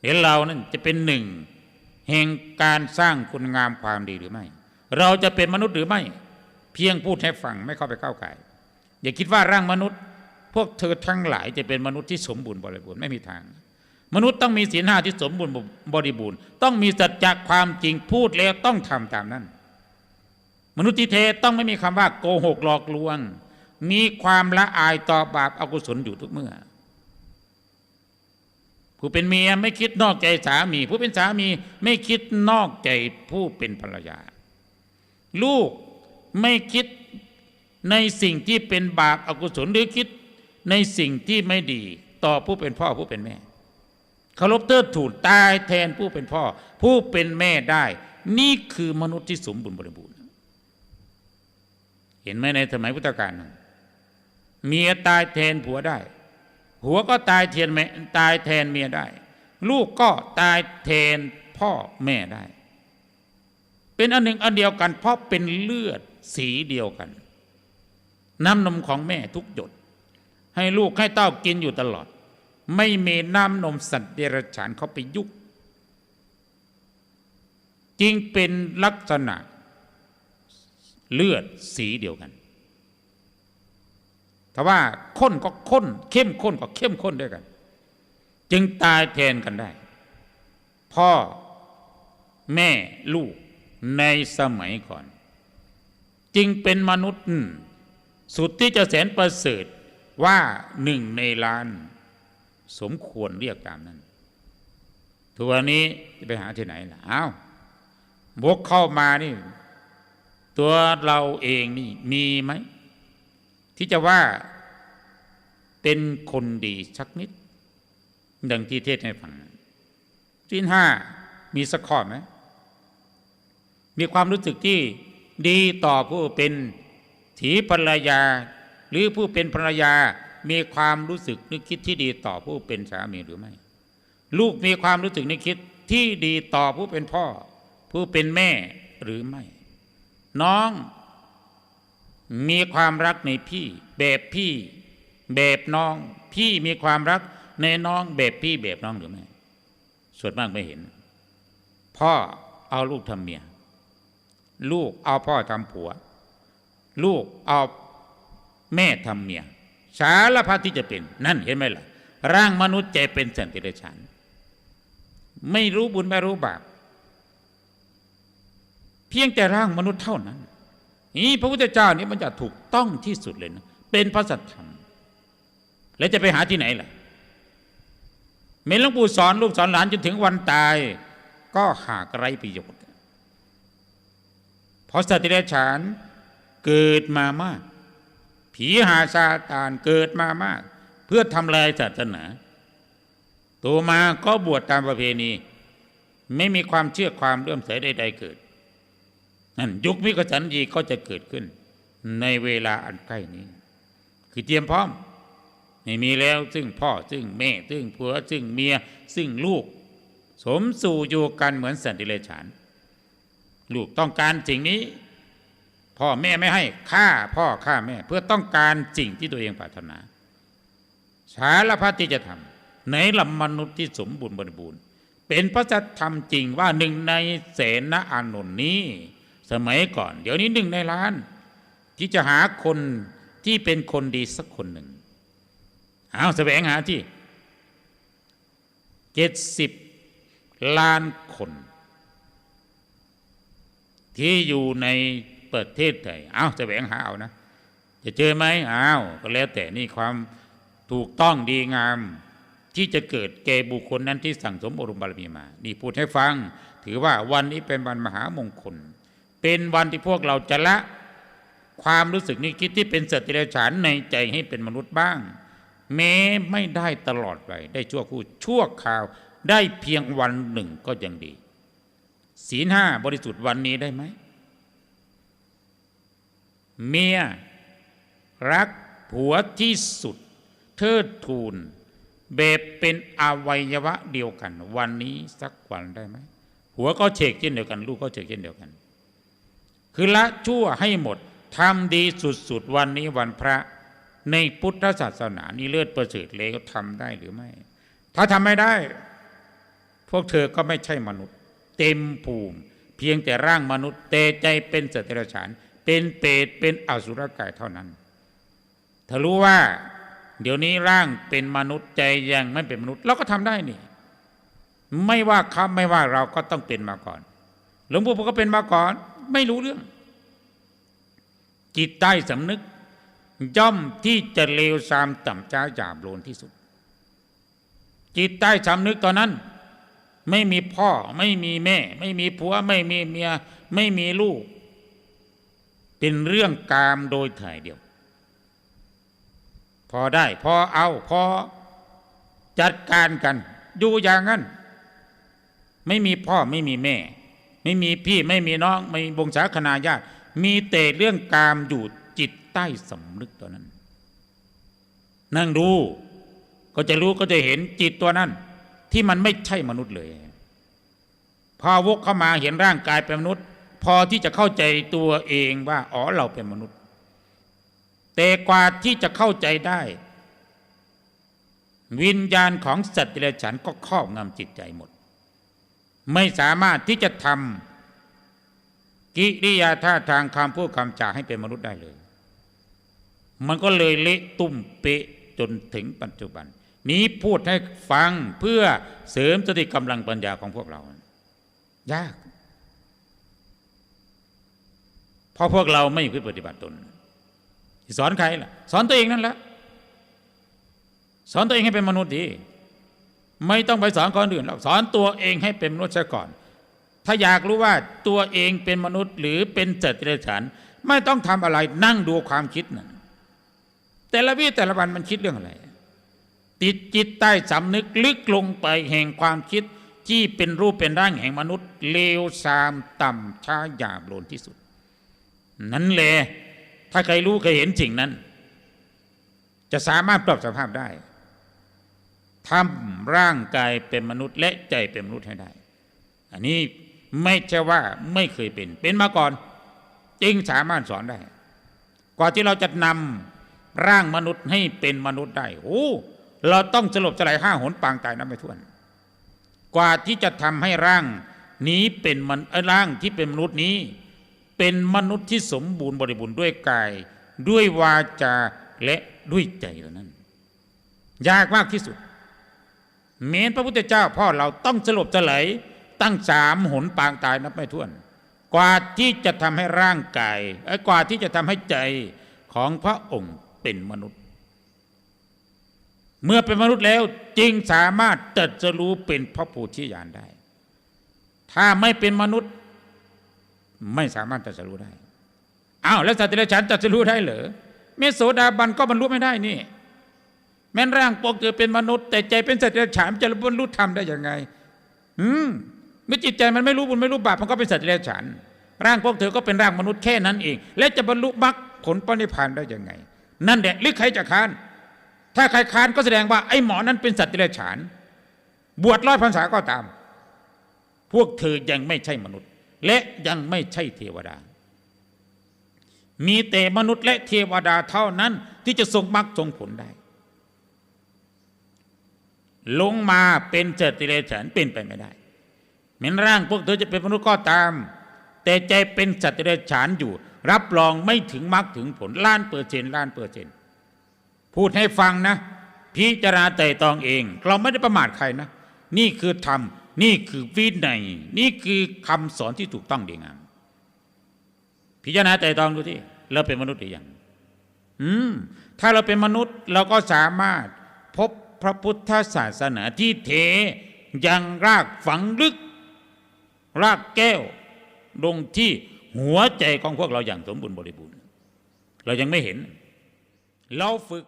เดี๋ยวเรานั่นจะเป็นหนึ่งแห่งการสร้างคุณงามความดีหรือไม่ เราจะเป็นมนุษย์หรือไม่ เพียงพูดให้ฟังไม่เข้าไปก้าวไก่ายอย่าคิดว่าร่างมนุษย์ พวกเธอทั้งหลายจะเป็นมนุษย์ที่สมบูรณ์บริบูรณ์ไม่มีทาง มนุษย์ต้องมีศีลห้าที่สมบูรณ์บริบูรณ์ ต้องมีสัจจะความจริงพูดแล้วต้องทำตามนั้น มนุษย์ที่เทต้องไม่มีคำว่าโกหกหลอกลวง มีความละอายต่อบาปอกุศลอยู่ทุกเมื่อ ผู้เป็นเมียไม่คิดนอกใจสามี ผู้เป็นสามีไม่คิดนอกใจผู้เป็นภรรยา ลูกไม่คิดในสิ่งที่เป็นบาปอกุศลหรือคิดในสิ่งที่ไม่ดี ต่อผู้เป็นพ่อผู้เป็นแม่เคารพเทิดทูนตายแทนผู้เป็นพ่อ ผู้เป็นแม่ได้ นี่คือมนุษย์ที่สมบูรณ์บริบูรณ์ เห็นไหมในสมัยพุทธกาลเมียตายแทนผัวได้ ผัวก็ตายแทนแม่ตายแทนเมียได้ ลูกก็ตายแทนพ่อแม่ได้ เป็นอันหนึ่งอันเดียวกัน เพราะเป็นเลือดสีเดียวกัน น้ำนมของแม่ทุกหยด ให้ลูกให้เต้ากินอยู่ตลอด ไม่มีน้ำนมสัตว์เดรัจฉานเขาไปยุกจึงเป็นลักษณะเลือดสีเดียวกัน แต่ว่าข้นก็ข้น เข้มข้นก็เข้มข้นด้วยกัน จึงตายแทนกันได้ พ่อแม่ลูกในสมัยก่อน จึงเป็นมนุษย์ สุดที่จะแสนประเสริฐว่าหนึ่งในล้าน สมควรเรียกตามนั้นทัวนี้จะไปหาที่ไหนล่ะอ้าวบกเข้ามานี่ ตัวเราเองนี่มีไหม ที่จะว่าเป็นคนดีสักนิด ดังที่เทศให้ฟังสินห้ามีสักข้อไหมมีความรู้สึกที่ดีต่อผู้เป็นถีภรรยา หรือผู้เป็นภรรยามีความรู้สึกนึกคิดที่ดีต่อผู้เป็นสามีหรือไม่ ลูกมีความรู้สึกนึกคิดที่ดีต่อผู้เป็นพ่อ ผู้เป็นแม่หรือไม่ น้อง มีความรักในพี่ แบบพี่ แบบน้อง พี่มีความรักในน้อง แบบพี่แบบน้องหรือไม่ส่วนมากไม่เห็น พ่อเอาลูกทำเมีย ลูกเอาพ่อทำผัว ลูกเอาแม่ทำเมีย สารพัดที่จะเป็น นั่นเห็นไหมล่ะ ร่างมนุษย์ใจเป็นสันติเดชานไม่รู้บุญไม่รู้บาปเพียงแต่ร่างมนุษย์เท่านั้น นี่พระพุทธเจ้านี่มันจะถูกต้องที่สุดเลยนะเป็นพระสัทธรรม แล้วจะไปหาที่ไหนล่ะเมนหลวงปู่สอนลูกสอนหลานจนถึงวันตาย ก็หากไรประโยชน์ เพราะสติเดชานเกิดมามาก ผีหาซาตานเกิดมามาก เพื่อทำลายศาสนาตัวมาก็บวชตามประเพณี ไม่มีความเชื่อความเลื่อมใสใดๆเกิด นั่นยุคมิกสันยีก็จะเกิดขึ้น ในเวลาอันใกล้นี้ คือเตรียมพร้อม ไม่มีแล้วซึ่งพ่อซึ่งแม่ซึ่งผัวซึ่งเมียซึ่งลูก สมสู่อยู่กันเหมือนสันติเลฉานลูกต้องการสิ่งนี้ พ่อแม่ไม่ให้ฆ่าพ่อฆ่าแม่ เพื่อต้องการสิ่งที่ตัวเองปรารถนา สารพัดที่จะทำในลำมนุษย์ที่สมบูรณ์บริบูรณ์ เป็นพระสัจธรรมจริงว่าหนึ่งในเสนาอานนท์นี้ สมัยก่อน เดี๋ยวนี้หนึ่งในล้าน ที่จะหาคนที่เป็นคนดีสักคนหนึ่งเอาแสวงหาที่เจ็ดสิบล้านคน ที่อยู่ในประเทศไทยเอาแสวงหาเอานะ จะเจอไหมอ้าวก็แล้วแต่นี่ความถูกต้องดีงามที่จะเกิดแก่บุคคลนั้นที่สั่งสมอรุมบารมีมา นี่พูดให้ฟัง ถือว่าวันนี้เป็นวันมหามงคล เป็นวันที่พวกเราจะละความรู้สึกนึกคิดที่เป็นสติเลฉานในใจให้เป็นมนุษย์บ้าง แม้ไม่ได้ตลอดไปได้ชั่วคู่ชั่วคราวได้เพียงวันหนึ่งก็ยังดี ศีลห้าบริสุทธิ์วันนี้ได้ไหม เมียรักผัวที่สุด เทิดทูนแบบเป็นอวัยวะเดียวกัน วันนี้สักวันได้ไหมหัวก็เฉกเช่นเดียวกัน ลูกก็เฉกเช่นเดียวกัน คือละชั่วให้หมดทำดีสุดๆวันนี้วันพระ ในพุทธศาสนานี่เลือดประเสริฐเลยก็ทำได้หรือไม่ ถ้าทำไม่ได้ พวกเธอก็ไม่ใช่มนุษย์ เต็มภูมิ เพียงแต่ร่างมนุษย์แต่ใจเป็นสัตว์เดรัจฉาน เป็นเปรตเป็นอสุรกายเท่านั้นเธอรู้ว่า เดี๋ยวนี้ร่างเป็นมนุษย์ใจยังไม่เป็นมนุษย์เราก็ทำได้นี่ ไม่ว่าเขาไม่ว่าเราก็ต้องเป็นมาก่อน หลวงปู่ก็เป็นมาก่อน ไม่รู้เรื่อง จิตใต้สำนึก ย่อมที่จะเลวทรามต่ำช้าหยาบโลนที่สุด จิตใต้สำนึกตอนนั้น ไม่มีพ่อไม่มีแม่ ไม่มีผัว ไม่มีเมีย ไม่มีลูก เป็นเรื่องกามโดยถ่ายเดียว พอได้พอเอาพอจัดการกัน อยู่อย่างนั้น ไม่มีพ่อไม่มีแม่ ไม่มีพี่ไม่มีน้องไม่มีวงศาคณาญาติ มีแต่เรื่องกามอยู่จิตใต้สำนึกตัวนั้น นั่งดูก็จะรู้ก็จะเห็นจิตตัวนั้น ที่มันไม่ใช่มนุษย์เลย พอวกเข้ามาเห็นร่างกายเป็นมนุษย์ พอที่จะเข้าใจตัวเองว่าอ๋อเราเป็นมนุษย์ แต่กว่าที่จะเข้าใจได้ วิญญาณของสัตว์เดรัจฉานก็ครอบงำจิตใจหมด ไม่สามารถที่จะทำกิริยาท่าทางคำพูดคำจาให้เป็นมนุษย์ได้เลย มันก็เลยเละตุ่มเปะจนถึงปัจจุบัน นี้พูดให้ฟังเพื่อเสริมสติกำลังปัญญาของพวกเรา ยาก เพราะพวกเราไม่พึ่งปฏิบัติตน สอนใครล่ะ สอนตัวเองนั่นแหละสอนตัวเองให้เป็นมนุษย์ดี ไม่ต้องไปสอนคนอื่นหรอกสอนตัวเองให้เป็นมนุษย์ซะก่อน ถ้าอยากรู้ว่าตัวเองเป็นมนุษย์หรือเป็นสัตเดรัจฉานไม่ต้องทำอะไรนั่งดูความคิดนั่นแต่ละวิแต่ละวันมันคิดเรื่องอะไร ติดจิตใต้สำนึกลึกลงไปแห่งความคิดที่เป็นรูปเป็นร่างแห่งมนุษย์ เลวทรามต่ำช้าหยาบโลนที่สุด นั่นแหละถ้าใครรู้เคยเห็นสิ่งนั้น จะสามารถปรับสภาพได้ ทำร่างกายเป็นมนุษย์ และใจเป็นมนุษย์ให้ได้ อันนี้ไม่ใช่ว่าไม่เคยเป็น เป็นมาก่อน จึงสามารถสอนได้ กว่าที่เราจะนำร่างมนุษย์ให้เป็นมนุษย์ได้โอ้เราต้องสลบสลายห้าหนปางตายน้ำไม่ถ้วน กว่าที่จะทำให้ร่างนี้เป็นมันร่างที่เป็นมนุษย์นี้ เป็นมนุษย์ที่สมบูรณ์บริบูรณ์ด้วยกาย ด้วยวาจาและด้วยใจเท่านั้น ยากมากที่สุด เมนพระพุทธเจ้าพ่อเราต้องสลบสลยตั้งสามหนปางตายนับไม่ถ้วน กว่าที่จะทำให้ร่างกายเอ้ยกว่าที่จะทำให้ใจของพระองค์เป็นมนุษย์ เมื่อเป็นมนุษย์แล้วจึงสามารถตัดจะรู้เป็นพระโพธิญาณได้ ถ้าไม่เป็นมนุษย์ ไม่สามารถตัดจะรู้ได้อ้าวแล้วสัตว์เดรัจฉานตัดจะรู้ได้เหรอเมโสดาบันก็บรรลุไม่ได้นี่ แม้นร่างปกเกิดเป็นมนุษย์ แต่ใจเป็นสัตว์เดรัจฉานจะบรรลุธรรมได้ยังไง อืมเมื่อจิตใจมันไม่รู้บุญไม่รู้บาปมันก็เป็นสัตว์เดรัจฉานร่างพวกเธอก็เป็นร่างมนุษย์แค่นั้นเอง และจะบรรลุมรรคผลปณิพานได้ยังไง นั่นแหละหรือใครจะค้าน ถ้าใครค้านก็แสดงว่าไอ้หมอนั้นเป็นสัตว์เดรัจฉาน บวชร้อยพรรษาก็ตาม พวกเธอยังไม่ใช่มนุษย์ และยังไม่ใช่เทวดา มีแต่มนุษย์และเทวดาเท่านั้นที่จะทรงมรรคทรงผลได้ ลงมาเป็นเจติเรฉานเป็นไปไม่ได้แม้นร่างพวกเธอจะเป็นมนุษย์ก็ตาม แต่ใจเป็นสัตว์เดรัจฉานอยู่ รับรองไม่ถึงมรรคถึงผลล้านเปอร์เซ็นต์ล้านเปอร์เซ็นต์พูดให้ฟังนะ พิจารณาไต่ตองเอง เราไม่ได้ประมาทใครนะ นี่คือธรรม นี่คือวินัยนี่คือคำสอนที่ถูกต้องดีงามพิจารณาไต่ตองดูที่เราเป็นมนุษย์หรือยังอืมถ้าเราเป็นมนุษย์เราก็สามารถพบ พระพุทธศาสนาที่เทยังรากฝังลึก รากแก้วลงที่หัวใจของพวกเราอย่างสมบูรณ์บริบูรณ์ เรายังไม่เห็น เราฝึก